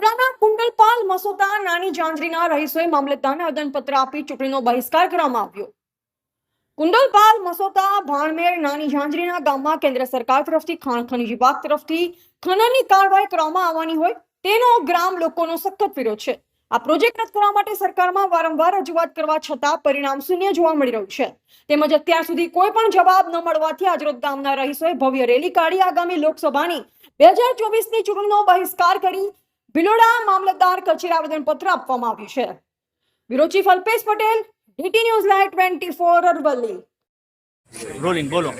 બિલોડાના કુંડલપાલ મસોદા નાની જાંજરીના રહીશોએ મામલતદારને આવેદનપત્ર આપી ચૂંટણીનો બહિષ્કાર કરવામાં આવ્યો. કુંડલપાલ મસોદા, ભાણમેર નાની જાંજરીના ગામમાં કેન્દ્ર સરકાર તરફથી ખાણ ખનીજ વિભાગ તરફથી ખનનની કાર્યવાહી કરવામાં આવવાની હોય તેનો ગ્રામ લોકોનો સખત વિરોધ છે. આ પ્રોજેક્ટ રદ કરવા માટે સરકારમાં વારંવાર રજૂઆત કરવા છતાં પરિણામ શૂન્ય જોવા મળી રહ્યું છે. તેમજ અત્યાર સુધી કોઈ પણ જવાબ ન મળવાથી આજરોજ ગામના રહીશોએ ભવ્ય રેલી કાઢી આગામી લોકસભાની બે હજાર ચોવીસની ચૂંટણીનો બહિષ્કાર કરી ભિલોડા મામલતદાર કચેરી આવેદનપત્ર આપવામાં આવ્યું છે. Bureau chief Alpesh Patel, DT news live twenty four Aravalli. Rolling, બોલો.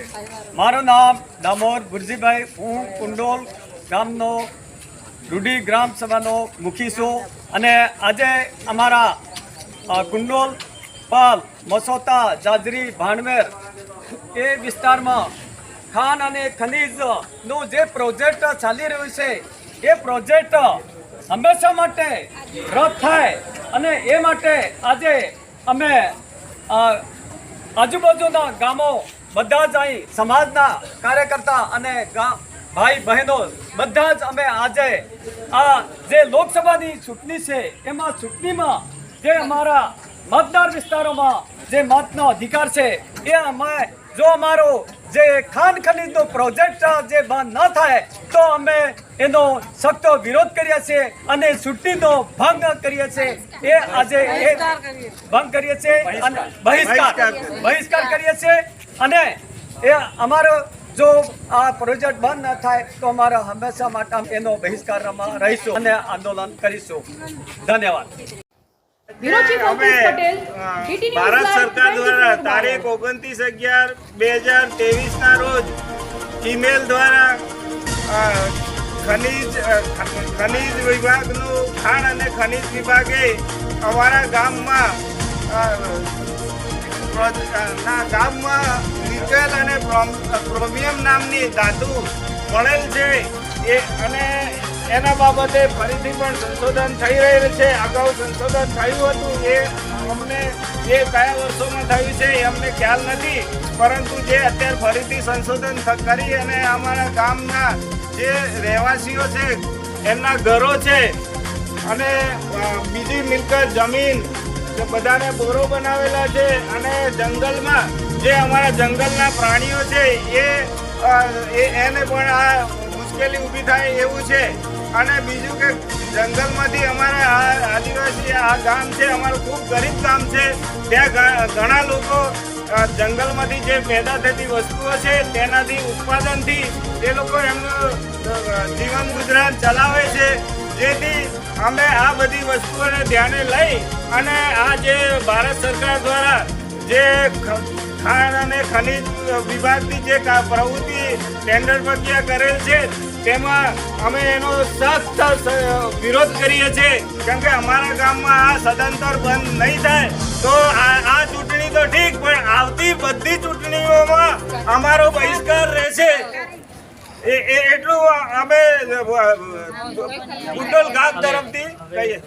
મારું નામ દામોર ગુરજીભાઈ, હું કુંડોલ ગામનો રૂડી ગ્રામ સભાનો મુખી છું અને આજે અમારા કુંડોલ પાલ, મસોતા, જાજરી, ભાણવેર એ વિસ્તારમાં ખાન અને ખનીજનો જે પ્રોજેક્ટ ચાલી રહ્યું છે, એ પ્રોજેક્ટ હંમેશા માટે રદ થાય અને એ માટે આજે અમે આજુબાજુના ગામો બધા જ અહીં સમાજના કાર્યકર્તા અને ભાઈ બહેનો બધા જ અમે આજે આ જે લોકસભાની ચૂંટણી છે, એમાં ચૂંટણીમાં જે અમારા મતદાર વિસ્તારોમાં જે મતનો અધિકાર છે, એ અમે જો અમારો જે ખાન ખનીજનો પ્રોજેક્ટ જે બંધ ન થાય તો અમે એનો સખ્ત વિરોધ કરીએ છીએ અને ચૂંટણીનો ભંગ કરીએ છીએ. એ આજે એ ભંગ કરીએ છીએ અને બહિષ્કાર. બહિષ્કાર. કરીએ. છીએ અને એ અમારો જો આ પ્રોજેક્ટ બંધ ન થાય તો અમારા હંમેશા માટે એનો બહિષ્કારમાં રહીશું અને આંદોલન કરીશું. ધન્યવાદ. ભારત સરકાર દ્વારા 24 તારીખ ઓગણત્રીસ અગિયાર બે હજાર ત્રેવીસ ના રોજ ઈમેલ દ્વારા ખનીજ ખનીજ વિભાગનું ખાણ અને ખનીજ વિભાગે અમારા ગામમાં ના ગામમાં નિકેલ અને પ્રોમ- ક્રોમિયમ નામની ધાતુ મળેલ છે. એ અને એના બાબતે ફરીથી પણ સંશોધન થઈ રહેલ છે. અગાઉ સંશોધન થયું હતું. એ અમને એ કયા વર્ષોમાં થયું છે એ અમને ખ્યાલ નથી. પરંતુ જે અત્યારે ફરીથી સંશોધન કરી અને અમારા ગામના જે રહેવાસીઓ છે, એમના ઘરો છે અને બીજી મિલકત જમીન જે બધાને બોરો બનાવેલા છે અને જંગલમાં જે અમારા જંગલના પ્રાણીઓ છે એ- એને પણ આ મુશ્કેલી ઊભી થાય એવું છે. અને બીજું કે જંગલમાંથી અમારા આ આદિવાસી, આ ગામ છે, અમારું ખૂબ ગરીબ ગામ છે. ત્યાં ઘણા લોકો જંગલમાંથી જે પેદા થતી વસ્તુઓ છે, તેનાથી ઉત્પાદનથી એ લોકો એમનું જીવન ગુજરાન ચલાવે છે. જેથી અમે આ બધી વસ્તુઓને ધ્યાને લઈ અને આ જે ભારત સરકાર દ્વારા જે ખાણ અને ખનિજ વિભાગની જે પ્રવૃત્તિ ટેન્ડર પ્રક્રિયા કરેલ છે તેમાં અમે એનો સખ્ત વિરોધ કરીએ છીએ. કેમ કે અમારા ગામમાં આ સદંતર બંધ નહીં થાય તો આ ચૂંટણી તો ઠીક પણ આવતી બધી ચૂંટણીઓમાં અમારો બહિષ્કાર રહેશે. એટલું અમે કુંડલ ગામ તરફથી કહીએ.